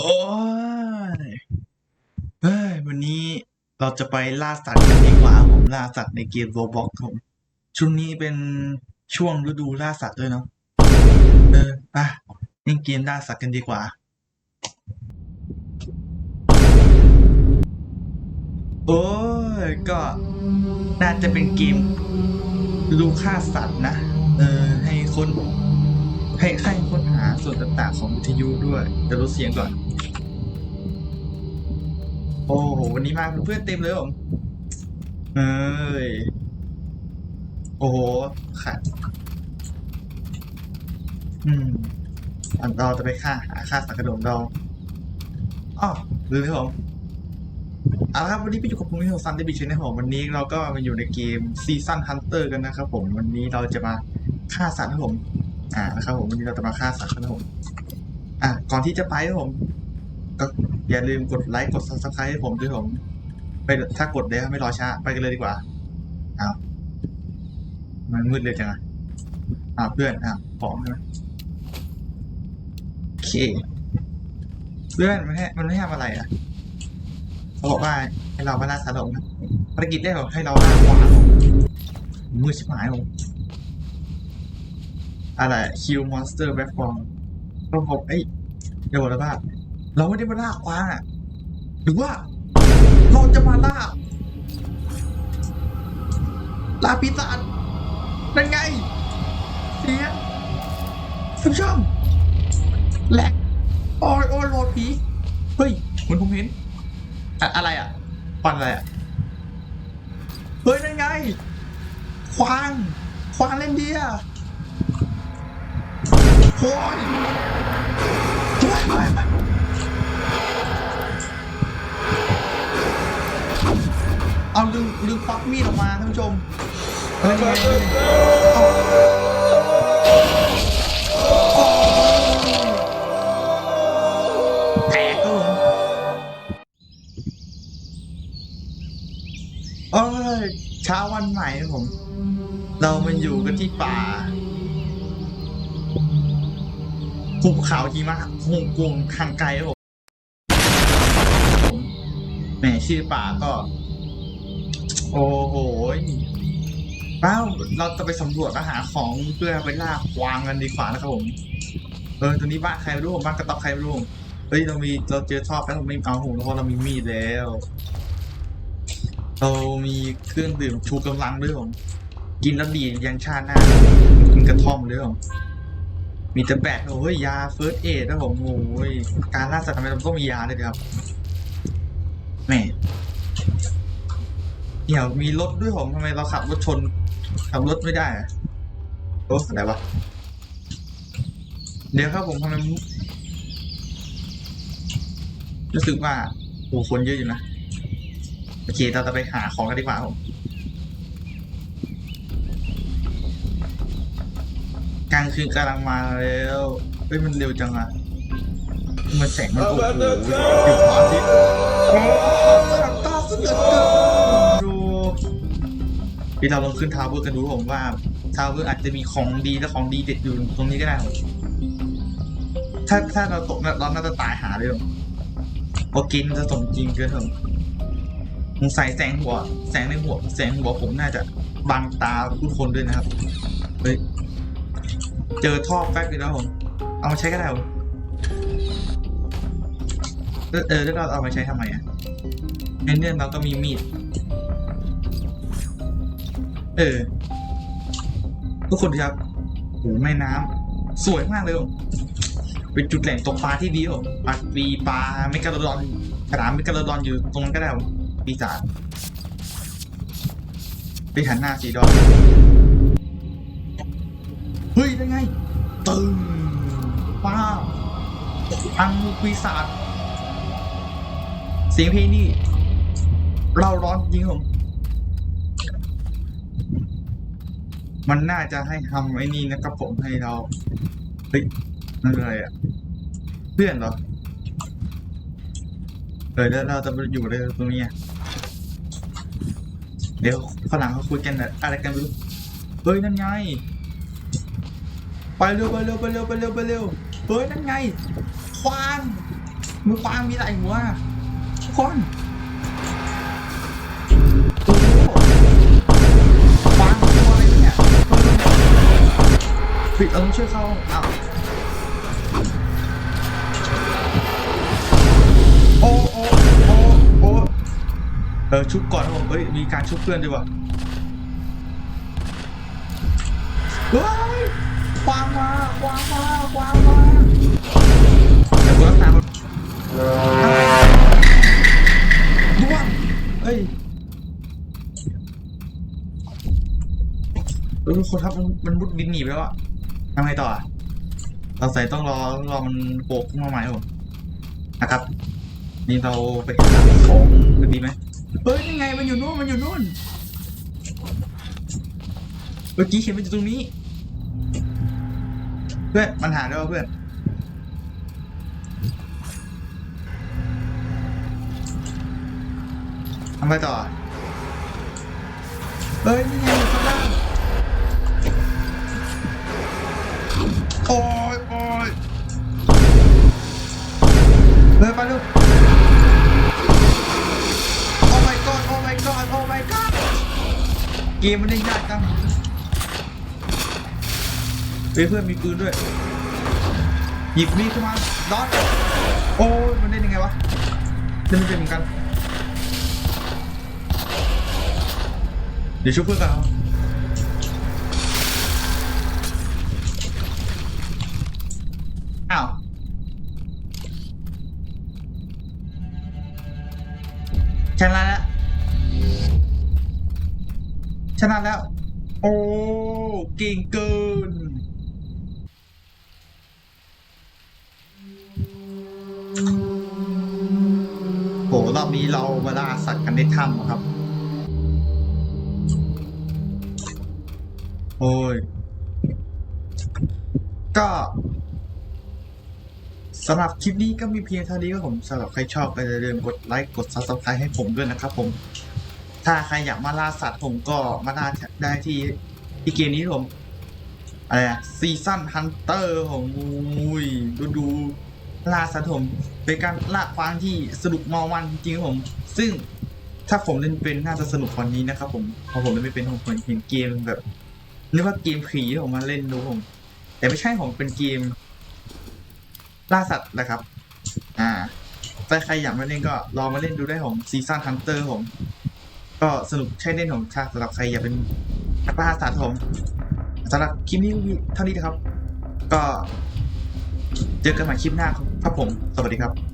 โอ้ยเฮ้ยวันนี้เราจะไปล่าสัตว์กันดีกว่าผมล่าสัตว์ในเกมโรบอกผมช่วงนี้เป็นช่วงฤดูล่าสัตว์ด้วยเนาะเออไปเล่นเกมล่าสัตว์กันดีกว่า โอ้ยก็น่าจะเป็นเกมฤดูฆ่าสัตว์นะ เออ ให้คน ให้ให้ค้นหาส่วนต่างๆของวิทยุด้วยเดี๋ยวลดเสียงก่อน โอ้โห วันนี้มาเพื่อนเต็มเลยผมเอ้ย โอ้โหขัดอืมอันเราจะไปฆ่าหาฆ่าสัตว์กระโดดเราอ๋อลืมครับผมเอาละครับวันนี้ไปอยู่กับผมที่ของซันเดบิชนะครับผมวันนี้เราก็มาอยู่ในเกมซีซั n นฮันเตอร์กันนะครับผมวันนี้เราจะมาฆ่าสัตว์นะครับผม อ่านะครับผมวันนี้เราจะมาฆ่าสัตว์นะครับผมอะก่อนที่จะไปครับผม ก็อย่าลืมกดไลค์กด subscribe ให้ผมด้วยผม ไปถ้ากดเลยไม่รอช้า ไปกันเลยดีกว่าอ้าวมันมืดเลยจังอะอ้าวเพื่อนอ้าวของใช่ไหมโอเคเพื่อนมันให้มันไม่ทำอะไรอะเขาบอกว่าให้เรามาล่าสัตว์ผมภารกิจแรกของให้เราล่าขวานผมมือชิบหายผม อะไรคิวมอนสเตอร์แบ็คฟอร์มเราผมเอ้ยเดี๋ยวบอกเลยว่าเราไม่ได้มาล่าควางอะหรือว่าเราจะมาล่าลาปีศาจนั่นไง เสียงคุณผู้ชมแหลกโอ้ยโอ้ยโหลดผีเฮ้ยเหมือนผมเห็นอะอะไรอะควันอะไรอะเฮ้ยนั่นไง ควาง ควางเล่นเดีย โอ้ยช่วยไปไปเอาลืมลืมควักมีดออกมาท่านผู้ชมเฮ้ยไงเอาแตกก็ผมเอ้ยเช้าวันใหม่ครับผม เรามันอยู่กันที่ป่า ภูเขาหิมะหงกวงทางไกลครับผมแหมชื่อป่าก็ โอ้โหเอ้าเราจะไปสำรวจและหาของเพื่อไปล่าควางกันดีกว่านะครับผมเออตอนนี้บ้านใครไม่รู้ผมบ้านกระต๊อบใครไม่รู้ผมเฮ้ยเรามีเราเจอท่อแล้วเราไม่เอาผมเพราะเรามีมีดแล้ว เรามีเครื่องดื่มชูกำลังด้วยผมกินแล้วดียันชาติหน้ากินกระท่อมด้วยผม มีแต่แบกโอ้ยยาเฟิร์สเอดนะผมโอ้ยการล่าสัตว์ทำไมเราต้องมียาด้วยครับแหม่เดี๋ยวมีรถด้วยผมทำไมเราขับรถชนขับรถไม่ได้อะโอ้อะไรวะเดี๋ยวครับผมทำไมรู้สึกว่าโอ้คนเยอะอยู่นะโอเคเราจะไปหาของกันดีกว่าผม กลางคืนกำลังมาแล้วเฮ้ยมันเร็วจังอะมันแสงมันโอ้โหอยู่พระอาทิตย์โอ้ขับตาสุดเกินดูพี่เราลองขึ้นทาวเวอร์กันดูผมว่าทาวเวอร์อาจจะมีของดีและของดีเด็ดอยู่ตรงนี้ก็ได้ผมถ้าถ้าเราตกเราน่าจะตายหาเลยผมเพราะกินจะสมจริงเกินผมสงสัยแสงหัว แสงในหัว แสงหัวผมน่าจะบังตาทุกคนด้วยนะครับ เฮ้ย เจอท่อแฟกอีกแล้วผม เอามาใช้ก็ได้ผมเออเออแล้วเราเอามาใช้ทำไมอะในเรื่องเราก็มีมีด เออ ทุกคนดูครับโหแม่น้ำสวยมากเลยผมเป็นจุดแหล่งตกปลาที่ดีผมปลาปีปลาเมกาโลดอนฉลามเมกาโลดอนอยู่ตรงนั้นก็ได้ผมปีศาจไปหันหน้าสีดอน ฮ้ยได้ไงตึงป้าบอังปีศาจเสียงเพลงนี่เราร้อนจริงผมมันน่าจะให้ทำไอ้นี่นะครับผมให้เราเฮ้ยนั่นอะไรอะ เพื่อนเหรอเออแล้วเราจะอยู่ได้ตรงนี้เดี๋ยวฝรั่งเขาคุยกันอะไรกันไม่รู้เฮ้ยนั่นไง ไปเร็วไปเร็วไปเร็วไปเร็วไปเร็วเฮ้ยนั่นไงควางมือปลามีหลายหัวทุกคนโอ้โหปลาตัวอะไรเนี่ยปิดเอิงช่วยเขาอ้าวโอ้โอ้โอ้โอ้เออชุบก่อนครับผมเอ้ยมีการชุบเพื่อนด้วยวะเฮ้ย วางมาควางมาควางมาเดี๋ยวกูรักษามันด้วงเอ้ยเออคนครับมันมันมุดดินหนีไปแล้วอะทำไงต่ออะเราใส่ต้องรอต้องรอมันโปกขึ้นมาใหม่ครับผมนะครับ นี่เราไปหาของกันดีไหมเฮ้ยยังไงมันอยู่นู่นมันอยู่นู่นเมื่อกี้เห็นมันอยู่ตรงนี้ เพื่อนมันหาได้ป่ะเพื่อนทำไมต่อ เฮ้ยนี่ไงข้างล่างโอ้ยโอ้ยเฮ้ยไปลูก โอ้ my god โอ้ my god โอ้ my god เกมมันได้ยากจัง ฮ้ยเพื่อนมีปืนด้วย หยิบมีดขึ้นมาดอทโอ้ยมันเล่นยังไงวะเล่นไม่เป็นเหมือนกัน เดี๋ยวช่วยเพื่อนกันเอาอ้าวชนะแล้วชนะแล้ว โอ้เก่งเกิน โหรอบนี้เรามาล่าสัตว์กันในถ้ำครับ โอ้ย ก็สำหรับคลิปนี้ก็มีเพียงเท่านี้ครับผมสำหรับใครชอบก็อย่าลืมกดไลค์กด subscribe ให้ผมด้วยนะครับผม ถ้าใครอยากมาล่าสัตว์ผมก็มาล่าได้ที่ที่เกมนี้ครับผมอะไรอะซีซั่นฮันเตอร์ของอุ้ยดูดู ล่าสัตว์ผมเป็นการล่าควางที่สนุกมอมันจริงครับผม ซึ่งถ้าผมเล่นเป็นน่าจะสนุกกว่านี้นะครับผมเพราะผมเล่นไม่เป็นผมเห็นเกมแบบนึกว่าเกมผีที่ผมมาเล่นดูผม แต่ไม่ใช่ผมเป็นเกม ล่าสัตว์นะครับ อ่าถ้าใครอยากมาเล่นก็ลองมาเล่นดูได้ผมซีซั่นฮันเตอร์ผม ก็สนุกใช่เล่นของชาสำหรับใครอยากเป็นนักล่าสัตว์ผมสำหรับคลิปนี้เท่านี้นะครับ ก็เจอกันใหม่คลิปหน้าครับ ครับผม สวัสดีครับ